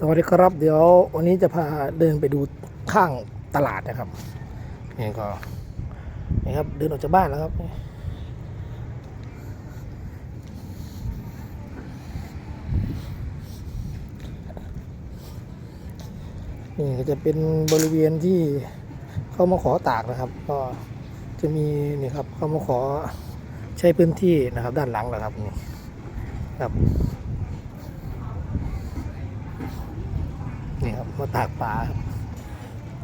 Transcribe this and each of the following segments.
สวัสดีครับ เดี๋ยววันนี้จะพาเดินไปดูข้างตลาดนะครับนี่ก็นี่ครับเดินออกจากบ้านแล้วครับ นี่ก็จะเป็นบริเวณที่เข้ามาขอตากนะครับ ก็จะมีนี่ครับเข้ามาขอใช้พื้นที่นะครับ ด้านหลังนะครับนี่ครับ นี่ครับมาตากปลาครับ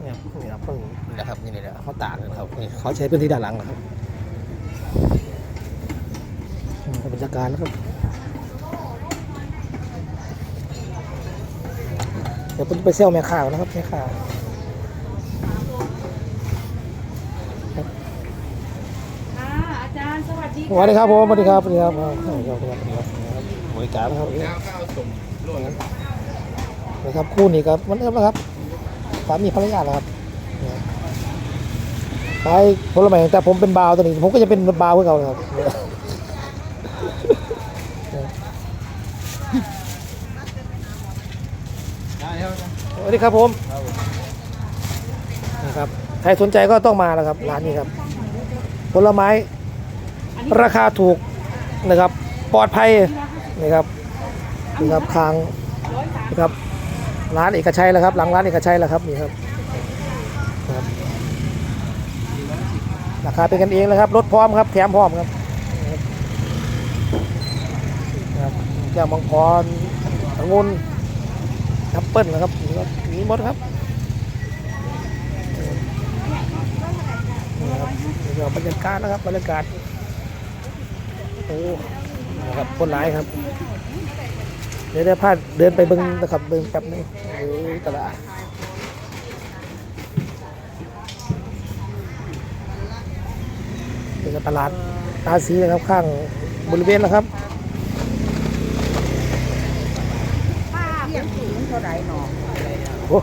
นี่ครับนี่ครับเพิ่งนี่นะครับนี่แหละเขาตากเลยนะครับนี่เขาใช้พื้นที่ด้านหลังนะครับนี่ครับบรรยากาศนะครับเดี๋ยวผมไปเซลแม่ข่าวนะครับแม่ข่าวค่ะอาจารย์สวัสดีสวัสดีครับผมสวัสดีครับสวัสดีครับสวัสดีครับสวัสดีครับสวัสดีครับบริการนะครับ นะครับคู่นี้ครับมันเริ่มแล้วครับสามีภรรยาแล้วครับเนี่ยขายผลไม้แต่ผมเป็นบาวตัวนี้ ผมก็จะเป็นบาวเพื่อเขาครับสวัสดีครับผมนะครับใครสนใจก็ต้องมาแล้วครับ ร้านนี้ครับ ผลไม้ ราคาถูกนะครับ ปลอดภัยนะครับนี่ครับคางนะครับ ร้านเอกชัยแล้วครับ หลังร้านเอกชัยแล้วครับนี่ครับราคาเป็นกันเองแล้วครับรถพร้อมครับแถมพร้อมครับนะบแก้วมังกรองุ่นแอปเปิ้ลนะครับนี่ครับมีหมดครับนี่ครับนี่ก็บรรยากาศนะครับบรรยากาศโอ้ครับคนร้ายครับ เดี๋ยวเดี๋ยวพาเดินไปเบิ้งนะครับเบิ้งแป๊บนึงโอ้ยตลาดเป็นตลาดตาสีนะครับข้างบริเวณนะครับป้าเพียงสูงเท่าไหร่หนอโอ้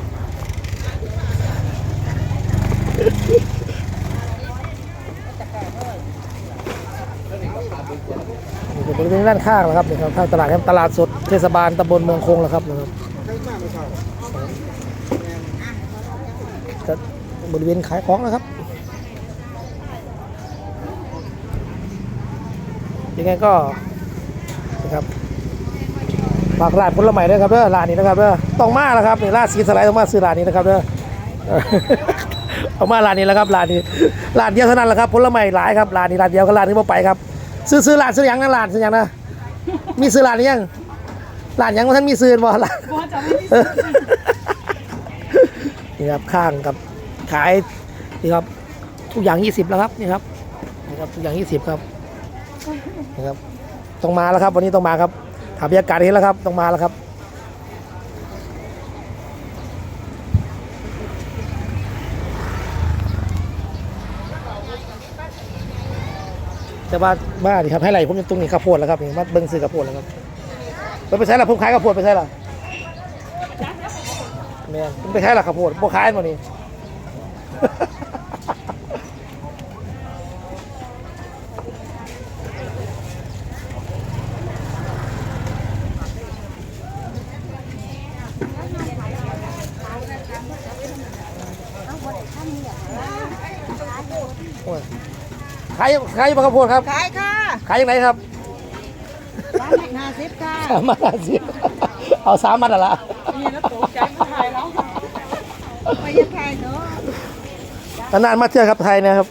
นี่ เป็นด้านข้างนะครับนี่ครับข้างตลาดครับตลาดสดเทศบาลตำบลเมืองคงแล้วครับนะครับบริเวณขายของนะครับยังไงก็นะครับฝากร้านผลไม้ด้วยครับเด้อร้านนี้นะครับเด้อต้องมาแล้วครับนี่ร้านสีสไลด์ต้องมาซื้อร้านนี้นะครับเด้อเอามาร้านนี้แล้วครับร้านนี้ร้านเดียวเท่านั้นแหละครับผลไม้หลายครับร้านนี้ร้านเดียวก็ร้านนี้มาไปครับ ซื้อซื้อร้านซื้อหยังนะร้านซื้อหยังนะมีซื้อร้านหรือยังร้านหยังว่าท่านมีซื้อบ่ร้านบัวจะไม่ได้นี่ครับข้างกับขายนี่ครับทุกอย่าง20แล้วครับนี่ครับนี่ครับทุกอย่าง20ครับนี่ครับต้องมาแล้วครับ วันนี้ต้องมาครับถามบรรยากาศเห็นแล้วครับต้องมาแล้วครับ แต่ว่าบ้านนี่ครับให้ไรผมยังตรงนี้ข้าวโพดแล้วครับนี่มาเบิ้งซื้อข้าวโพดแล้วครับไปไปใช้ละผมขายข้าวโพดไปใช้ละแม่นผมไปขายละข้าวโพดบ่ขายหมดนี่โอ้ย ขายขายอยู่บางข้าวโพดครับขายค่ะขายยังไงครับร้านห้าสิบค่ะสามมัดห้าสิบเอาสามมัดอะละนี่แล้วตกใจมาขายแล้วไปยังขายเนาะนานๆมาเที่ยวครับไทยนะครับ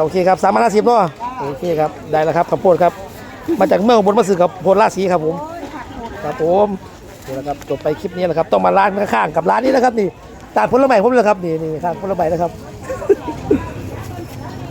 โอเคครับสามมัดห้าสิบเนาะโอเคครับได้แล้วครับข้าวโพดครับ มาจากเมืองอุบนมาสื่อกับโพดราศีครับผมโอ้ยผักหมดครับผมนี่แหละครับจบไปคลิปนี้แหละครับต้องมาร้านข้างๆกับร้านนี้นะครับนี่ตลาดผลไม้ผมเลยครับนี่นี่ข้างผลไม้นะครับ